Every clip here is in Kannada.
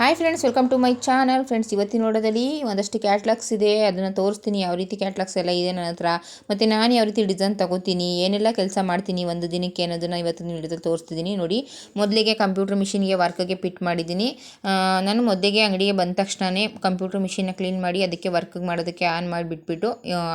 Hi friends welcome to my channel friends ಇವತ್ತಿನ ನೋಡೋದಲ್ಲಿ ಒಂದಷ್ಟು ಕ್ಯಾಟ್ಲಾಗ್ಸ್ ಇದೆ. ಅದನ್ನು ತೋರಿಸ್ತೀನಿ. ಯಾವ ರೀತಿ ಕ್ಯಾಟ್ಲಾಗ್ಸ್ ಎಲ್ಲ ಇದೆ ನನ್ನ ಹತ್ರ. ಮತ್ತು ನಾನು ಯಾವ ರೀತಿ ಡಿಸೈನ್ ತಗೋತೀನಿ, ಏನೆಲ್ಲ ಕೆಲಸ ಮಾಡ್ತೀನಿ ಒಂದು ದಿನಕ್ಕೆ ಅನ್ನೋದನ್ನು ಇವತ್ತಿನ ವಿಡಿಯೋದಲ್ಲಿ ತೋರಿಸ್ತಿದ್ದೀನಿ ನೋಡಿ, ಮೊದಲಿಗೆ ಕಂಪ್ಯೂಟರ್ ಮಿಷಿನ್ಗೆ ವರ್ಕ್ಗೆ ಪಿಟ್ ಮಾಡಿದ್ದೀನಿ ನಾನು ಮೊದಲಿಗೆ ಅಂಗಡಿಗೆ ಬಂದ ತಕ್ಷಣವೇ ಕಂಪ್ಯೂಟರ್ ಮಿಷಿನ್ನ ಕ್ಲೀನ್ ಮಾಡಿ ಅದಕ್ಕೆ ವರ್ಕ್ ಮಾಡೋದಕ್ಕೆ ಆನ್ ಮಾಡಿಬಿಟ್ಬಿಟ್ಟು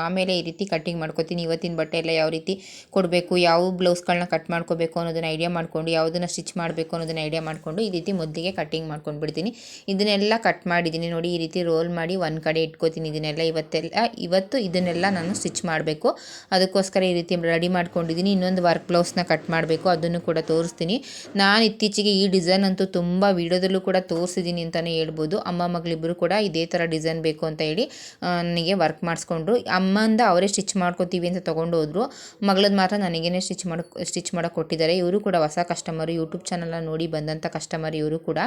ಆಮೇಲೆ ಈ ರೀತಿ ಕಟ್ಟಿಂಗ್ ಮಾಡ್ಕೊತೀನಿ. ಇವತ್ತಿನ ಬಟ್ಟೆ ಎಲ್ಲ ಯಾವ ರೀತಿ ಕೊಡಬೇಕು, ಯಾವ ಬ್ಲೌಸ್ಗಳನ್ನ ಕಟ್ ಮಾಡ್ಕೋಬೇಕು ಅನ್ನೋದನ್ನು ಐಡಿಯಾ ಮಾಡ್ಕೊಂಡು, ಯಾವುದನ್ನು ಸ್ಟಿಚ್ ಮಾಡಬೇಕು ಅನ್ನೋದನ್ನು ಐಡಿಯಾ ಮಾಡಿಕೊಂಡು ಈ ರೀತಿ ಮೊದಲಿಗೆ ಕಟ್ಟಿಂಗ್ ಮಾಡ್ಕೊಂಡು ಬಿಡ್ತೀನಿ ಇದನ್ನೆಲ್ಲ ಕಟ್ ಮಾಡಿದ್ದೀನಿ. ನೋಡಿ, ಈ ರೀತಿ ರೋಲ್ ಮಾಡಿ ಒಂದು ಕಡೆ ಇಟ್ಕೋತೀನಿ ಇದನ್ನೆಲ್ಲ. ಇವತ್ತೆಲ್ಲ, ಇವತ್ತು ಇದನ್ನೆಲ್ಲ ನಾನು ಸ್ಟಿಚ್ ಮಾಡಬೇಕು. ಅದಕ್ಕೋಸ್ಕರ ಈ ರೀತಿ ರೆಡಿ ಮಾಡ್ಕೊಂಡಿದ್ದೀನಿ. ಇನ್ನೊಂದು ವರ್ಕ್ ಬ್ಲೌಸ್ನ ಕಟ್ ಮಾಡಬೇಕು. ಅದನ್ನು ಕೂಡ ತೋರಿಸ್ತೀನಿ. ನಾನು ಇತ್ತೀಚೆಗೆ ಈ ಡಿಸೈನ್ ಅಂತೂ ತುಂಬ ವಿಡಿಯೋದಲ್ಲೂ ಕೂಡ ತೋರಿಸಿದ್ದೀನಿ ಅಂತಲೇ ಹೇಳ್ಬೋದು. ಅಮ್ಮ ಮಗಳಿಬ್ಬರು ಕೂಡ ಇದೇ ಥರ ಡಿಸೈನ್ ಬೇಕು ಅಂತ ಹೇಳಿ ನನಗೆ ವರ್ಕ್ ಮಾಡಿಸ್ಕೊಂಡ್ರು. ಅಮ್ಮಂದ ಅವರೇ ಸ್ಟಿಚ್ ಮಾಡ್ಕೋತೀವಿ ಅಂತ ತೊಗೊಂಡು ಹೋದ್ರು ಮಗಳದ್ದು ಮಾತ್ರ ನನಗೇನೆ ಸ್ಟಿಚ್ ಮಾಡಿ ಸ್ಟಿಚ್ ಮಾಡೋಕೆ ಕೊಟ್ಟಿದ್ದಾರೆ. ಇವರು ಕೂಡ ಹೊಸ ಕಸ್ಟಮರು ಯೂಟ್ಯೂಬ್ ಚಾನಲ್ನ ನೋಡಿ ಬಂದಂಥ ಕಸ್ಟಮರ್ ಇವರು ಕೂಡ.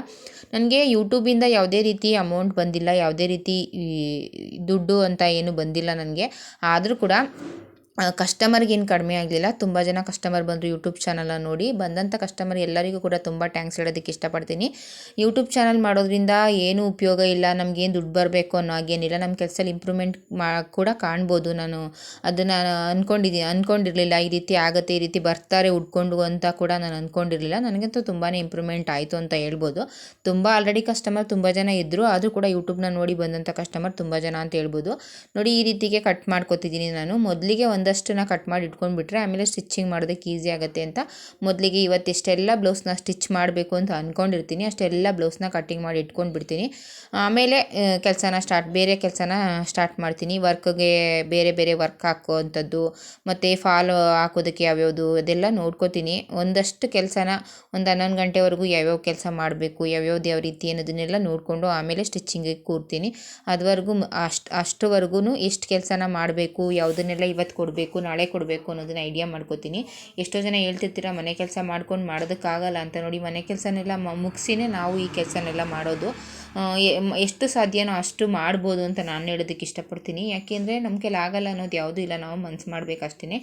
ನನಗೆ ಯೂಟ್ಯೂಬಿಂದ ಯಾವುದೇ ರೀತಿ ಅಮೌಂಟ್ ಬಂದಿಲ್ಲ ಯಾವುದೇ ರೀತಿ ದುಡ್ಡು ಅಂತ ಏನು ಬಂದಿಲ್ಲ ನನಗೆ. ಆದರೂ ಕೂಡ ಕಸ್ಟಮರ್ಗೆ ಏನು ಕಡಿಮೆ ಆಗಲಿಲ್ಲ. ತುಂಬ ಜನ ಕಸ್ಟಮರ್ ಬಂದರು ಯೂಟ್ಯೂಬ್ ಚಾನಲನ್ನು ನೋಡಿ. ಬಂದಂಥ ಕಸ್ಟಮರ್ ಎಲ್ಲರಿಗೂ ಕೂಡ ತುಂಬ ಟ್ಯಾಂಕ್ಸ್ ಹೇಳೋದಕ್ಕೆ ಇಷ್ಟಪಡ್ತೀನಿ. ಯೂಟ್ಯೂಬ್ ಚಾನಲ್ ಮಾಡೋದ್ರಿಂದ ಏನು ಉಪಯೋಗ ಇಲ್ಲ ನಮಗೇನು ದುಡ್ಡು ಬರಬೇಕು ಅನ್ನೋ ಹಾಗೇನಿಲ್ಲ ನಮ್ಮ ಕೆಲಸದಲ್ಲಿ ಇಂಪ್ರೂವ್ಮೆಂಟ್ ಮಾ, ಕೂಡ ಕಾಣ್ಬೋದು ನಾನು. ಅದನ್ನು ಅಂದ್ಕೊಂಡಿದ್ದೀನಿ ಅಂದ್ಕೊಂಡಿರಲಿಲ್ಲ ಈ ರೀತಿ ಆಗುತ್ತೆ, ಈ ರೀತಿ ಬರ್ತಾರೆ ಉಡ್ಕೊಂಡು ಅಂತ ಕೂಡ ನಾನು ಅಂದ್ಕೊಂಡಿರಲಿಲ್ಲ ನನಗಂತೂ ತುಂಬಾ ಇಂಪ್ರೂವ್ಮೆಂಟ್ ಆಯಿತು ಅಂತ ಹೇಳ್ಬೋದು. ತುಂಬ ಆಲ್ರೆಡಿ ಕಸ್ಟಮರ್ ತುಂಬ ಜನ ಇದ್ದರು ಆದರೂ ಕೂಡ ಯೂಟ್ಯೂಬ್ನ ನೋಡಿ ಬಂದಂಥ ಕಸ್ಟಮರ್ ತುಂಬ ಜನ ಅಂತ ಹೇಳ್ಬೋದು. ನೋಡಿ ಈ ರೀತಿಗೆ ಕಟ್ ಮಾಡ್ಕೊತಿದ್ದೀನಿ ನಾನು. ಮೊದಲಿಗೆ ಒಂದಷ್ಟನ್ನ ಕಟ್ ಮಾಡಿ ಇಟ್ಕೊಂಡ್ಬಿಟ್ರೆ ಆಮೇಲೆ ಸ್ಟಿಚ್ಚಿಂಗ್ ಮಾಡೋದಕ್ಕೆ ಈಸಿ ಆಗುತ್ತೆ ಅಂತ ಮೊದಲಿಗೆ ಇವತ್ತಿಷ್ಟೆಲ್ಲ ಬ್ಲೌಸ್ನ ಸ್ಟಿಚ್ ಮಾಡಬೇಕು ಅಂತ ಅಂದ್ಕೊಂಡಿರ್ತೀನಿ ಅಷ್ಟೆಲ್ಲ ಬ್ಲೌಸ್ನ ಕಟ್ಟಿಂಗ್ ಮಾಡಿ ಇಟ್ಕೊಂಡ್ಬಿಡ್ತೀನಿ. ಆಮೇಲೆ ಕೆಲಸನ ಸ್ಟಾರ್ಟ್ ಬೇರೆ ಕೆಲಸನ ಸ್ಟಾರ್ಟ್ ಮಾಡ್ತೀನಿ. ವರ್ಕ್ಗೆ ಬೇರೆ ಬೇರೆ ವರ್ಕ್ ಹಾಕುವಂಥದ್ದು, ಮತ್ತು ಫಾಲ್ ಹಾಕೋದಕ್ಕೆ ಯಾವ್ಯಾವುದು ಅದೆಲ್ಲ ನೋಡ್ಕೋತೀನಿ. ಒಂದಷ್ಟು ಕೆಲಸನ ಒಂದು ಹನ್ನೊಂದು ಗಂಟೆವರೆಗೂ ಯಾವ್ಯಾವ ಕೆಲಸ ಮಾಡಬೇಕು, ಯಾವ್ಯಾವ್ದು ಯಾವ ರೀತಿ ಅನ್ನೋದನ್ನೆಲ್ಲ ನೋಡಿಕೊಂಡು ಆಮೇಲೆ ಸ್ಟಿಚ್ಚಿಂಗಿಗೆ ಕೂರ್ತೀನಿ. ಅದುವರೆಗೂ ಅಷ್ಟು ಅಷ್ಟುವರೆಗೂ ಎಷ್ಟು ಕೆಲಸನ ಮಾಡಬೇಕು, ಯಾವುದನ್ನೆಲ್ಲ ಇವತ್ತು ಕೊಡಬೇಕು ನಾಳೆ ಕೊಡಬೇಕು ಅನ್ನೋದನ್ನ ಐಡಿಯಾ ಮಾಡ್ಕೋತೀನಿ. ಎಷ್ಟೋ ಜನ ಹೇಳ್ತಿರ್ತೀರ, ಮನೆ ಕೆಲಸ ಮಾಡ್ಕೊಂಡು ಮಾಡೋದಕ್ಕಾಗಲ್ಲ ಅಂತ ನೋಡಿ ಮನೆ ಕೆಲಸನೆಲ್ಲ ಮುಗಿಸಿನೇ ನಾವು ಈ ಕೆಲಸನೆಲ್ಲ ಮಾಡೋದು. ಎಷ್ಟು ಸಾಧ್ಯನೋ ಅಷ್ಟು ಮಾಡ್ಬೋದು ಅಂತ ನಾನು ಹೇಳೋದಕ್ಕೆ ಇಷ್ಟಪಡ್ತೀನಿ. ಯಾಕೆಂದರೆ ನಮ್ಮ ಕೈಲಿ ಆಗಲ್ಲ ಅನ್ನೋದು ಯಾವುದೂ ಇಲ್ಲ. ನಾವು ಮನ್ಸು ಮಾಡಬೇಕಷ್ಟೇ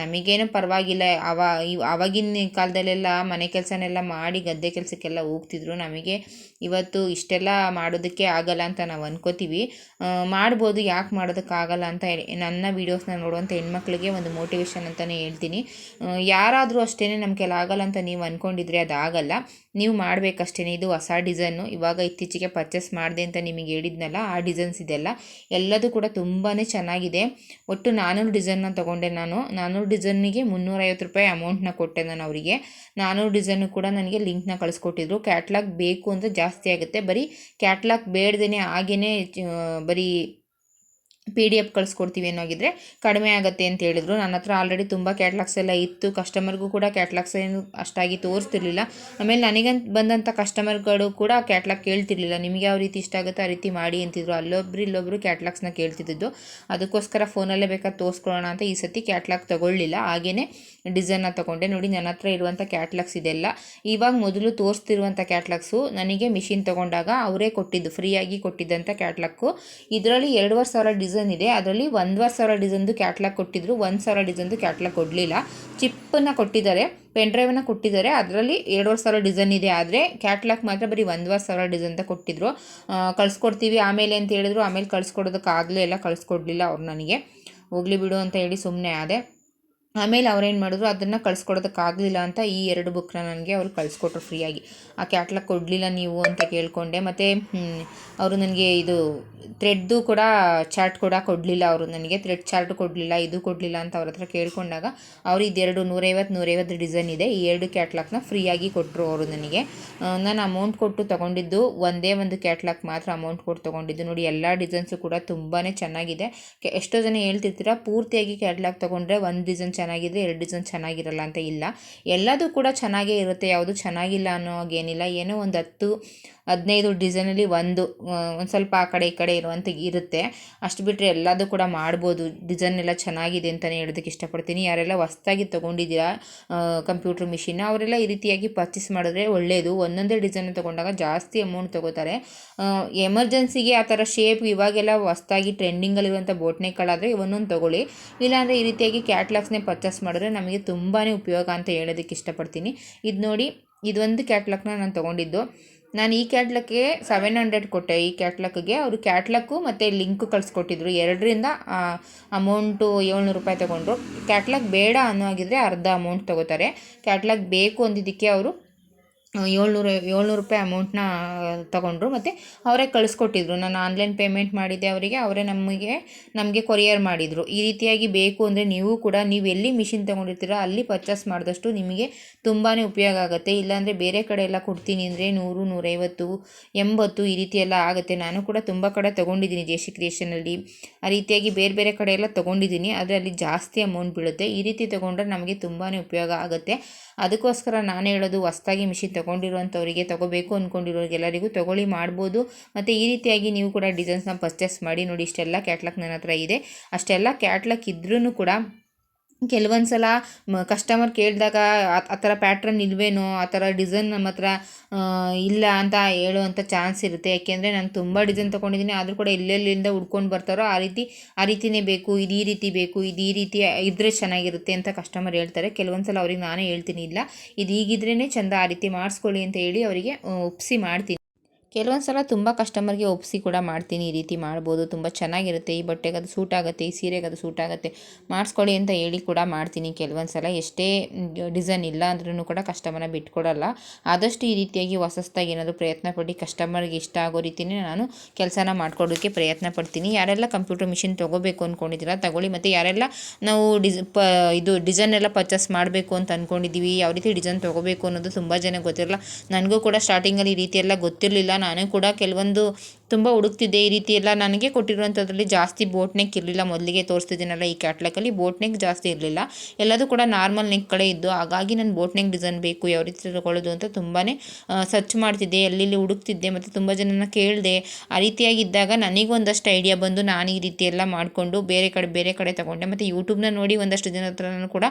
ನಮಗೇನು ಪರವಾಗಿಲ್ಲ. ಅವ, ಇವು ಆವಾಗಿನ ಕಾಲದಲ್ಲೆಲ್ಲ ಮನೆ ಕೆಲಸನೆಲ್ಲ ಮಾಡಿ ಗದ್ದೆ ಕೆಲಸಕ್ಕೆಲ್ಲ ಹೋಗ್ತಿದ್ರು. ನಮಗೆ ಇವತ್ತು ಇಷ್ಟೆಲ್ಲ ಮಾಡೋದಕ್ಕೆ ಆಗಲ್ಲ ಅಂತ ನಾವು ಅನ್ಕೋತೀವಿ. ಮಾಡ್ಬೋದು. ಯಾಕೆ ಮಾಡೋದಕ್ಕಾಗಲ್ಲ ಅಂತ ನನ್ನ ವೀಡಿಯೋಸ್ನ ನೋಡುವಂಥ ಹೆಣ್ಮಕ್ಳಿಗೆ ಒಂದು ಮೋಟಿವೇಶನ್ ಅಂತಲೇ ಹೇಳ್ತೀನಿ. ಯಾರಾದರೂ ಅಷ್ಟೇ ನಮ್ಮ ಕೈಲಿ ಆಗಲ್ಲ ಅಂತ ನೀವು ಅಂದ್ಕೊಂಡಿದ್ರೆ ಅದಾಗಲ್ಲ. ನೀವು ಮಾಡಬೇಕಷ್ಟೇ ಇದು ಹೊಸ ಡಿಸೈನು. ಇವಾಗ ಇತ್ತೀಚೆಗೆ ಪರ್ಚೇಸ್ ಮಾಡಿದೆ ಅಂತ ನಿಮಗೆ ಹೇಳಿದ್ನಲ್ಲ, ಆ ಡಿಸೈನ್ಸ್ ಇದೆಲ್ಲ. ಎಲ್ಲದೂ ಕೂಡ ತುಂಬಾ ಚೆನ್ನಾಗಿದೆ. ಒಟ್ಟು ನಾನ್ನೂರು ಡಿಸೈನ್ನ ತೊಗೊಂಡೆ ನಾನು. ನಾನ್ನೂರು ಡಿಸೈನಿಗೆ ಮುನ್ನೂರೈವತ್ತು ರೂಪಾಯಿ ಅಮೌಂಟ್ನ ಕೊಟ್ಟೆ ನಾನು ಅವರಿಗೆ. ನಾನ್ನೂರು ಡಿಸೈನು ಕೂಡ ನನಗೆ ಲಿಂಕ್ನ ಕಳಿಸ್ಕೊಟ್ಟಿದ್ರು. ಕ್ಯಾಟ್ಲಾಗ್ ಬೇಕು ಅಂತ ಜಾಸ್ತಿ ಆಗುತ್ತೆ. ಬರೀ ಕ್ಯಾಟ್ಲಾಗ್ ಬೇಡ್ದೇ ಹಾಗೇ ಬರೀ ಪಿ ಡಿ ಎಫ್ ಕಳಿಸ್ಕೊಡ್ತೀವಿ ಅನ್ನೋಗಿದ್ರೆ ಕಡಿಮೆ ಆಗುತ್ತೆ ಅಂತ ಹೇಳಿದ್ರು. ನನ್ನ ಹತ್ರ ಆಲ್ರೆಡಿ ತುಂಬ ಕ್ಯಾಟ್ಲಾಗ್ಸ್ ಎಲ್ಲ ಇತ್ತು. ಕಸ್ಟಮರ್ಗೂ ಕೂಡ ಕ್ಯಾಟ್ಲಾಗ್ಸ್ ಏನು ಅಷ್ಟಾಗಿ ತೋರಿಸ್ತಿರ್ಲಿಲ್ಲ. ಆಮೇಲೆ ನನಗಂತ ಬಂದಂಥ ಕಸ್ಟಮರ್ಗಳು ಕೂಡ ಕ್ಯಾಟ್ಲಾಗ್ ಕೇಳ್ತಿರ್ಲಿಲ್ಲ. ನಿಮಗೆ ಯಾವ ರೀತಿ ಇಷ್ಟ ಆಗುತ್ತೆ ಆ ರೀತಿ ಮಾಡಿ ಅಂತಿದ್ರು. ಅಲ್ಲೊಬ್ರು ಇಲ್ಲೊಬ್ರು ಕ್ಯಾಟ್ಲಾಗ್ಸ್ನ ಕೇಳ್ತಿದ್ದು ಅದಕ್ಕೋಸ್ಕರ ಫೋನಲ್ಲೇ ಬೇಕಾದ್ರೆ ತೋರಿಸ್ಕೊಳ್ಳೋಣ ಅಂತ ಈ ಸತಿ ಕ್ಯಾಟ್ಲಾಗ್ ತೊಗೊಳ್ಳಿಲ್ಲ. ಹಾಗೆಯೇ ಡಿಸೈನ್ನ ತೊಗೊಂಡೆ. ನೋಡಿ ನನ್ನ ಹತ್ರ ಇರುವಂಥ ಕ್ಯಾಟ್ಲಾಗ್ಸ್ ಇದೆಲ್ಲ. ಇವಾಗ ಮೊದಲು ತೋರಿಸ್ತಿರುವಂಥ ಕ್ಯಾಟ್ಲಾಗ್ಸು ನನಗೆ ಮಿಷಿನ್ ತೊಗೊಂಡಾಗ ಅವರೇ ಕೊಟ್ಟಿದ್ದು. ಫ್ರೀಯಾಗಿ ಕೊಟ್ಟಿದ್ದಂಥ ಕ್ಯಾಟ್ಲಾಗ್ಗು ಇದರಲ್ಲಿ ಎರಡುವರೆ ಸಾವಿರ ಡಿಸೈನ್ ಇದೆ. ಅದರಲ್ಲಿ ಒಂದುವರೆ ಸಾವಿರ ಡಿಸೈನ್ದು ಕ್ಯಾಟ್ಲಾಗ್ ಕೊಟ್ಟಿದ್ರು. ಒಂದು ಸಾವಿರ ಡಿಸೈನ್ದು ಕ್ಯಾಟ್ಲಾಗ್ ಕೊಡಲಿಲ್ಲ. ಚಿಪ್ಪನ್ನು ಕೊಟ್ಟಿದ್ದಾರೆ. ಪೆನ್ ಡ್ರೈವನ್ನ ಕೊಟ್ಟಿದ್ದಾರೆ. ಅದರಲ್ಲಿ ಎರಡುವರೆ ಸಾವಿರ ಡಿಸೈನ್ ಇದೆ. ಆದರೆ ಕ್ಯಾಟ್ಲಾಗ್ ಮಾತ್ರ ಬರೀ ಒಂದುವರೆ ಸಾವಿರ ಡಿಸೈನ್ ಅಂತ ಕೊಟ್ಟಿದ್ರು. ಕಳಿಸ್ಕೊಡ್ತೀವಿ. ಆಮೇಲೆ ಅಂತ ಹೇಳಿದ್ರು? ಆಮೇಲೆ ಕಳಿಸ್ಕೊಡೋದಕ್ಕಾಗಲೇ ಇಲ್ಲ ಕಳಿಸ್ಕೊಡ್ಲಿಲ್ಲ ಅವ್ರು ನನಗೆ. ಹೋಗ್ಲಿ ಬಿಡು ಅಂತ ಹೇಳಿ ಸುಮ್ಮನೆ ಆದೆ. ಆಮೇಲೆ ಅವ್ರೇನು ಮಾಡಿದ್ರು, ಅದನ್ನು ಕಳಿಸ್ಕೊಡೋದಕ್ಕಾಗಲಿಲ್ಲ ಅಂತ ಈ ಎರಡು ಬುಕ್ನ ನನಗೆ ಅವ್ರು ಕಳಿಸ್ಕೊಟ್ರು ಫ್ರೀಯಾಗಿ ಆ ಕ್ಯಾಟ್ಲಾಗ್ ಕೊಡಲಿಲ್ಲ ನೀವು ಅಂತ ಕೇಳಿಕೊಂಡೆ. ಮತ್ತು ಅವರು ನನಗೆ ಇದು ಥ್ರೆಡ್ದು ಕೂಡ ಚಾರ್ಟ್ ಕೂಡ ಕೊಡಲಿಲ್ಲ ಅವರು ನನಗೆ. ಥ್ರೆಡ್ ಚಾರ್ಟ್ ಕೊಡಲಿಲ್ಲ, ಇದು ಕೊಡಲಿಲ್ಲ ಅಂತ ಅವ್ರ ಹತ್ರ ಕೇಳಿಕೊಂಡಾಗ ಅವರು ಇದೆರಡು ನೂರೈವತ್ತು ನೂರೈವತ್ತು ಡಿಸೈನ್ ಇದೆ. ಈ ಎರಡು ಕ್ಯಾಟ್ಲಾಗ್ನ ಫ್ರೀಯಾಗಿ ಕೊಟ್ಟರು ಅವರು ನನಗೆ. ನಾನು ಅಮೌಂಟ್ ಕೊಟ್ಟು ತೊಗೊಂಡಿದ್ದು ಒಂದೇ ಒಂದು ಕ್ಯಾಟ್ಲಾಗ್ ಮಾತ್ರ ಅಮೌಂಟ್ ಕೊಟ್ಟು ತೊಗೊಂಡಿದ್ದು. ನೋಡಿ, ಎಲ್ಲ ಡಿಸೈನ್ಸು ಕೂಡ ತುಂಬಾ ಚೆನ್ನಾಗಿದೆ. ಎಷ್ಟೋ ಜನ ಹೇಳ್ತಿರ್ತೀರ, ಪೂರ್ತಿಯಾಗಿ ಕ್ಯಾಟ್ಲಾಗ್ ತೊಗೊಂಡ್ರೆ ಒಂದು ಡಿಸೈನ್ ಚೆನ್ನಾಗಿದ್ರೆ ಎರಡು ಡಿಸೈನ್ ಚೆನ್ನಾಗಿರಲ್ಲ ಅಂತ ಇಲ್ಲ. ಎಲ್ಲದೂ ಕೂಡ ಚೆನ್ನಾಗೇ ಇರುತ್ತೆ, ಯಾವುದು ಚೆನ್ನಾಗಿಲ್ಲ ಅನ್ನೋ ಹಾಗೇನಿಲ್ಲ. ಏನೋ ಒಂದು ಹತ್ತು, ಹದಿನೈದು ಡಿಸೈನಲ್ಲಿ ಒಂದು ಒಂದು ಸ್ವಲ್ಪ ಆ ಕಡೆ ಈ ಕಡೆ ಇರುವಂಥ ಇರುತ್ತೆ. ಅಷ್ಟು ಬಿಟ್ಟರೆ ಎಲ್ಲದೂ ಕೂಡ ಮಾಡ್ಬೋದು. ಡಿಸೈನ್ ಎಲ್ಲ ಚೆನ್ನಾಗಿದೆ ಅಂತಲೇ ಹೇಳೋದಕ್ಕೆ ಇಷ್ಟಪಡ್ತೀನಿ. ಯಾರೆಲ್ಲ ಹೊಸ್ದಾಗಿ ತೊಗೊಂಡಿದ್ದೀರಾ ಕಂಪ್ಯೂಟ್ರ್ ಮಿಷಿನ್, ಅವರೆಲ್ಲ ಈ ರೀತಿಯಾಗಿ ಪರ್ಚೇಸ್ ಮಾಡಿದ್ರೆ ಒಳ್ಳೆಯದು ಒಂದೊಂದೇ ಡಿಸೈನ್ ತೊಗೊಂಡಾಗ ಜಾಸ್ತಿ ಅಮೌಂಟ್ ತೊಗೋತಾರೆ. ಎಮರ್ಜೆನ್ಸಿಗೆ ಆ ಥರ ಶೇಪ್ ಇವಾಗೆಲ್ಲ ಹೊಸ್ದಾಗಿ ಟ್ರೆಂಡಿಂಗಲ್ಲಿರುವಂಥ ಬೋಟ್ನೆಗಳಾದರೆ ಒಂದೊಂದು ತೊಗೊಳ್ಳಿ. ಇಲ್ಲಾಂದರೆ ಈ ರೀತಿಯಾಗಿ ಕ್ಯಾಟ್ಲಾಗ್ಸ್ನೇ ಪರ್ಚೇಸ್ ಮಾಡಿದ್ರೆ ನಮಗೆ ತುಂಬಾ ಉಪಯೋಗ ಅಂತ ಹೇಳೋದಕ್ಕೆ ಇಷ್ಟಪಡ್ತೀನಿ. ಇದು ನೋಡಿ ಇದೊಂದು ಕ್ಯಾಟ್ಲಾಕ್ನ ನಾನು ತೊಗೊಂಡಿದ್ದು. ನಾನು ಈ ಕ್ಯಾಟ್ಲಕ್ಗೆ ಸೆವೆನ್ ಹಂಡ್ರೆಡ್ ಕೊಟ್ಟೆ. ಈ ಕ್ಯಾಟ್ಲಕ್ಗೆ ಅವರು ಕ್ಯಾಟ್ಲಕ್ಕು ಮತ್ತು ಲಿಂಕ್ ಕಳಿಸ್ಕೊಟ್ಟಿದ್ರು. ಎರಡರಿಂದ ಅಮೌಂಟು ಏಳ್ನೂರು ರೂಪಾಯಿ ತೊಗೊಂಡ್ರು. ಕ್ಯಾಟ್ಲಾಗ್ ಬೇಡ ಅನ್ನೋ ಹಾಗಿದ್ರೆ ಅರ್ಧ ಅಮೌಂಟ್ ತೊಗೋತಾರೆ. ಕ್ಯಾಟ್ಲಾಗ್ ಬೇಕು ಅಂದಿದ್ದಕ್ಕೆ ಅವರು ಏಳ್ನೂರು ಏಳ್ನೂರು ರೂಪಾಯಿ ಅಮೌಂಟ್ನ ತಗೊಂಡ್ರು. ಮತ್ತು ಅವರೇ ಕಳಿಸ್ಕೊಟ್ಟಿದ್ರು. ನಾನು ಆನ್ಲೈನ್ ಪೇಮೆಂಟ್ ಮಾಡಿದ್ದೆ ಅವರಿಗೆ. ಅವರೇ ನಮಗೆ ನಮಗೆ ಕೊರಿಯರ್ ಮಾಡಿದರು. ಈ ರೀತಿಯಾಗಿ ಬೇಕು ಅಂದರೆ ನೀವು ಕೂಡ, ನೀವು ಎಲ್ಲಿ ಮಿಷಿನ್ ತೊಗೊಂಡಿರ್ತೀರೋ ಅಲ್ಲಿ ಪರ್ಚೇಸ್ ಮಾಡಿದಷ್ಟು ನಿಮಗೆ ತುಂಬಾ ಉಪಯೋಗ ಆಗುತ್ತೆ. ಇಲ್ಲಾಂದರೆ ಬೇರೆ ಕಡೆ ಎಲ್ಲ ಕೊಡ್ತೀನಿ ಅಂದರೆ ನೂರು, ನೂರೈವತ್ತು, ಎಂಬತ್ತು ಈ ರೀತಿ ಎಲ್ಲ ಆಗುತ್ತೆ. ನಾನು ಕೂಡ ತುಂಬ ಕಡೆ ತೊಗೊಂಡಿದ್ದೀನಿ ಜೆ ಕ್ರಿಯೇಷನಲ್ಲಿ ಆ ರೀತಿಯಾಗಿ ಬೇರೆ ಬೇರೆ ಕಡೆ ಎಲ್ಲ ತೊಗೊಂಡಿದ್ದೀನಿ. ಆದರೆ ಅಲ್ಲಿ ಜಾಸ್ತಿ ಅಮೌಂಟ್ ಬೀಳುತ್ತೆ. ಈ ರೀತಿ ತೊಗೊಂಡ್ರೆ ನಮಗೆ ತುಂಬಾ ಉಪಯೋಗ ಆಗುತ್ತೆ. ಅದಕ್ಕೋಸ್ಕರ ನಾನು ಹೇಳೋದು, ಹೊಸ್ದಾಗಿ ಮಿಷಿನ್ ತೊಗೊಂಡಿರುವಂಥವರಿಗೆ ತೊಗೋಬೇಕು ಅಂದ್ಕೊಂಡಿರೋರಿಗೆಲ್ಲರಿಗೂ ತೊಗೊಳ್ಳಿ, ಮಾಡ್ಬೋದು. ಮತ್ತು ಈ ರೀತಿಯಾಗಿ ನೀವು ಕೂಡ ಡಿಸೈನ್ಸ್ನ ಪರ್ಚೇಸ್ ಮಾಡಿ ನೋಡಿ, ಇಷ್ಟೆಲ್ಲ ಕ್ಯಾಟ್ಲಾಗ್ ನನ್ನ ಹತ್ರ ಇದೆ. ಅಷ್ಟೆಲ್ಲ ಕ್ಯಾಟ್ಲಾಗ್ ಇದ್ರೂ ಕೂಡ ಕೆಲವೊಂದು ಸಲ ಕಸ್ಟಮರ್ ಕೇಳಿದಾಗ ಆ ಥರ ಪ್ಯಾಟ್ರನ್ ಇಲ್ವೇನೋ, ಆ ಥರ ಡಿಸೈನ್ ನಮ್ಮ ಹತ್ರ ಇಲ್ಲ ಅಂತ ಹೇಳುವಂಥ ಚಾನ್ಸ್ ಇರುತ್ತೆ. ಯಾಕೆಂದರೆ ನಾನು ತುಂಬ ಡಿಸೈನ್ ತೊಗೊಂಡಿದ್ದೀನಿ, ಆದರೂ ಕೂಡ ಎಲ್ಲೆಲ್ಲಿಂದ ಹುಡ್ಕೊಂಡು ಬರ್ತಾರೋ ಆ ರೀತಿ, ಆ ರೀತಿಯೇ ಬೇಕು, ಇದು ಈ ರೀತಿ ಬೇಕು, ಇದು ಈ ರೀತಿ ಇದ್ದರೆ ಚೆನ್ನಾಗಿರುತ್ತೆ ಅಂತ ಕಸ್ಟಮರ್ ಹೇಳ್ತಾರೆ. ಕೆಲವೊಂದು ಸಲ ಅವ್ರಿಗೆ ನಾನೇ ಹೇಳ್ತೀನಿ, ಇಲ್ಲ, ಇದು ಹೀಗಿದ್ರೇ ಚೆಂದ ಆ ರೀತಿ ಮಾಡಿಸ್ಕೊಳ್ಳಿ ಅಂತ ಹೇಳಿ ಅವರಿಗೆ ಒಪ್ಪಿಸಿ ಮಾಡ್ತೀನಿ. ಕೆಲವೊಂದು ಸಲ ತುಂಬ ಕಸ್ಟಮರ್ಗೆ ಒಪ್ಸಿ ಕೂಡ ಮಾಡ್ತೀನಿ, ಈ ರೀತಿ ಮಾಡ್ಬೋದು, ತುಂಬ ಚೆನ್ನಾಗಿರುತ್ತೆ, ಈ ಬಟ್ಟೆಗೆ ಅದು ಸೂಟ್ ಆಗುತ್ತೆ, ಈ ಸೀರೆಗೆ ಅದು ಸೂಟ್ ಆಗುತ್ತೆ, ಮಾಡಿಸ್ಕೊಳ್ಳಿ ಅಂತ ಹೇಳಿ ಕೂಡ ಮಾಡ್ತೀನಿ. ಕೆಲವೊಂದು ಸಲ ಎಷ್ಟೇ ಡಿಸೈನ್ ಇಲ್ಲ ಅಂದ್ರೂ ಕೂಡ ಕಸ್ಟಮರ್ನ ಬಿಟ್ಕೊಡಲ್ಲ. ಆದಷ್ಟು ಈ ರೀತಿಯಾಗಿ ಹೊಸದಾಗಿ ಏನಾದರೂ ಪ್ರಯತ್ನ ಪಟ್ಟು ಕಸ್ಟಮರ್ಗೆ ಇಷ್ಟ ಆಗೋ ರೀತಿಯೇ ನಾನು ಕೆಲಸನ ಮಾಡ್ಕೊಡೋಕ್ಕೆ ಪ್ರಯತ್ನ ಪಡ್ತೀನಿ. ಯಾರೆಲ್ಲ ಕಂಪ್ಯೂಟರ್ ಮಿಷಿನ್ ತೊಗೋಬೇಕು ಅಂದ್ಕೊಂಡಿದ್ದೀರಾ ತಗೊಳ್ಳಿ. ಮತ್ತು ಯಾರೆಲ್ಲ ನಾವು ಡಿಸ್, ಪ, ಇದು ಡಿಸೈನ್ ಎಲ್ಲ ಪರ್ಚೇಸ್ ಮಾಡಬೇಕು ಅಂತ ಅಂದ್ಕೊಂಡಿದ್ದೀವಿ ಯಾವ ರೀತಿ ಡಿಸೈನ್ ತೊಗೋಬೇಕು ಅನ್ನೋದು ತುಂಬ ಜನ ಗೊತ್ತಿರಲ್ಲ. ನನಗೂ ಕೂಡ ಸ್ಟಾರ್ಟಿಂಗಲ್ಲಿ ಈ ರೀತಿಯೆಲ್ಲ ಗೊತ್ತಿರಲಿಲ್ಲ. ನಾನು ಕೂಡ ಕೆಲವೊಂದು ತುಂಬ ಹುಡುಕ್ತಿದ್ದೆ. ಈ ರೀತಿ ಎಲ್ಲ ನನಗೆ ಕೊಟ್ಟಿರುವಂಥದ್ರಲ್ಲಿ ಜಾಸ್ತಿ ಬೋಟ್ ನೆಕ್ ಇರಲಿಲ್ಲ. ಮೊದಲಿಗೆ ತೋರಿಸ್ತಿದ್ದೀನಲ್ಲ, ಈ ಕ್ಯಾಟ್ಲಾಗಲ್ಲಿ ಬೋಟ್ ನೆಕ್ ಜಾಸ್ತಿ ಇರಲಿಲ್ಲ. ಎಲ್ಲದೂ ಕೂಡ ನಾರ್ಮಲ್ ನೆಕ್ ಕಡೆ ಇದ್ದು, ಹಾಗಾಗಿ ನಾನು ಬೋಟ್ ನೆಕ್ ಡಿಸೈನ್ ಬೇಕು, ಯಾವ ರೀತಿ ತಗೊಳ್ಳೋದು ಅಂತ ತುಂಬಾ ಸರ್ಚ್ ಮಾಡ್ತಿದ್ದೆ. ಎಲ್ಲಿ ಹುಡುಕ್ತಿದ್ದೆ ಮತ್ತು ತುಂಬ ಜನನ ಕೇಳಿದೆ. ಆ ರೀತಿಯಾಗಿದ್ದಾಗ ನನಗೊಂದಷ್ಟು ಐಡಿಯಾ ಬಂದು ನಾನು ಈ ರೀತಿ ಎಲ್ಲ ಮಾಡಿಕೊಂಡು ಬೇರೆ ಕಡೆ ಬೇರೆ ಕಡೆ ತಗೊಂಡೆ. ಮತ್ತು ಯೂಟ್ಯೂಬ್ನ ನೋಡಿ ಒಂದಷ್ಟು ಜನ ನಾನು ಕೂಡ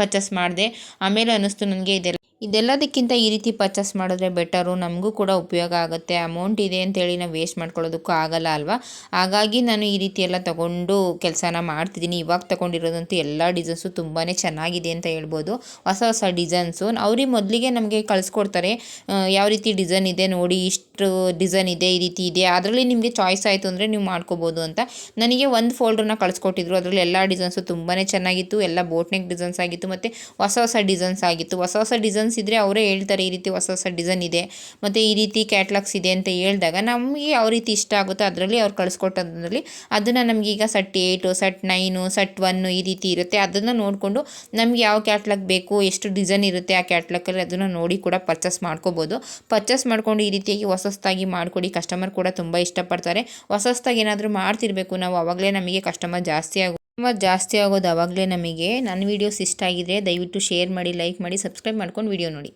ಪರ್ಚೇಸ್ ಮಾಡಿದೆ. ಆಮೇಲೆ ಅನ್ನಿಸ್ತು ನನಗೆ ಇದೆಲ್ಲ. ಇದೆಲ್ಲದಕ್ಕಿಂತ ಈ ರೀತಿ ಪರ್ಚೇಸ್ ಮಾಡಿದ್ರೆ ಬೆಟರು ನಮಗೂ ಕೂಡ ಉಪಯೋಗ ಆಗುತ್ತೆ. ಅಮೌಂಟ್ ಇದೆ ಅಂತೇಳಿ ನಾವು ವೇಸ್ಟ್ ಮಾಡ್ಕೊಳ್ಳೋದಕ್ಕೂ ಆಗಲ್ಲ ಅಲ್ವಾ? ಹಾಗಾಗಿ ನಾನು ಈ ರೀತಿ ಎಲ್ಲ ತೊಗೊಂಡು ಕೆಲಸನ ಮಾಡ್ತಿದ್ದೀನಿ. ಇವಾಗ ತೊಗೊಂಡಿರೋದಂತೂ ಎಲ್ಲ ಡಿಸೈನ್ಸು ತುಂಬಾ ಚೆನ್ನಾಗಿದೆ ಅಂತ ಹೇಳ್ಬೋದು. ಹೊಸ ಹೊಸ ಡಿಸೈನ್ಸು ಅವ್ರಿಗೆ ಮೊದಲಿಗೆ ನಮಗೆ ಕಳಿಸ್ಕೊಡ್ತಾರೆ ಯಾವ ರೀತಿ ಡಿಸೈನ್ ಇದೆ ನೋಡಿ, ಇಷ್ಟು ಡಿಸೈನ್ ಇದೆ, ಈ ರೀತಿ ಇದೆ. ಅದರಲ್ಲಿ ನಿಮಗೆ ಚಾಯ್ಸ್ ಆಯಿತು ಅಂದರೆ ನೀವು ಮಾಡ್ಕೋಬೋದು ಅಂತ ನನಗೆ ಒಂದು ಫೋಲ್ಡ್ರನ್ನ ಕಳಿಸ್ಕೊಟ್ಟಿದ್ರು. ಅದರಲ್ಲಿ ಎಲ್ಲ ಡಿಸೈನ್ಸು ತುಂಬಾ ಚೆನ್ನಾಗಿತ್ತು. ಎಲ್ಲ ಬೋಟ್ನೆಕ್ ಡಿಸೈನ್ಸ್ ಆಗಿತ್ತು, ಮತ್ತು ಹೊಸ ಹೊಸ ಡಿಸೈನ್ಸ್ ಆಗಿತ್ತು. ಹೊಸ ಹೊಸ ಡಿಸೈನ್ಸ್ ಇದ್ದರೆ ಅವರೇ ಹೇಳ್ತಾರೆ, ಈ ರೀತಿ ಹೊಸ ಹೊಸ ಡಿಸೈನ್ ಇದೆ, ಮತ್ತು ಈ ರೀತಿ ಕ್ಯಾಟ್ಲಾಗ್ಸ್ ಇದೆ ಅಂತ ಹೇಳಿದಾಗ ನಮಗೆ ಯಾವ ರೀತಿ ಇಷ್ಟ ಆಗುತ್ತೋ ಅದರಲ್ಲಿ ಅವ್ರು ಕಳಿಸ್ಕೊಟ್ಟದ್ರಲ್ಲಿ ಅದನ್ನು ನಮಗೆ ಈಗ set eight set nine set one ಈ ರೀತಿ ಇರುತ್ತೆ. ಅದನ್ನು ನೋಡಿಕೊಂಡು ನಮ್ಗೆ ಯಾವ ಕ್ಯಾಟ್ಲಾಗ್ ಬೇಕು, ಎಷ್ಟು ಡಿಸೈನ್ ಇರುತ್ತೆ ಆ ಕ್ಯಾಟ್ಲಾಗಲ್ಲಿ ಅದನ್ನು ನೋಡಿ ಕೂಡ ಪರ್ಚೇಸ್ ಮಾಡ್ಕೋಬೋದು. ಪರ್ಚೇಸ್ ಮಾಡ್ಕೊಂಡು ಈ ರೀತಿಯಾಗಿ ಹೊಸ ಹೊಸದಾಗಿ ಮಾಡಿಕೊಡಿ. ಕಸ್ಟಮರ್ ಕೂಡ ತುಂಬ ಇಷ್ಟಪಡ್ತಾರೆ. ಹೊಸ ಹೊಸದಾಗಿ ಏನಾದರೂ ಮಾಡ್ತಿರಬೇಕು, ನಾವು ಅವಾಗಲೇ ನಮಗೆ ಕಸ್ಟಮರ್ ಜಾಸ್ತಿ ಆಗೋ ಜಾಸ್ತಿ ಆಗೋದು ಆವಾಗಲೇ ನಮಗೆ. ನನ್ನ ವೀಡಿಯೋಸ್ ಇಷ್ಟ ಆಗಿದ್ರೆ ದಯವಿಟ್ಟು ಶೇರ್ ಮಾಡಿ ಲೈಕ್ ಮಾಡಿ ಸಬ್ಸ್ಕ್ರೈಬ್ ಮಾಡ್ಕೊಂಡು ವೀಡಿಯೋ ನೋಡಿ.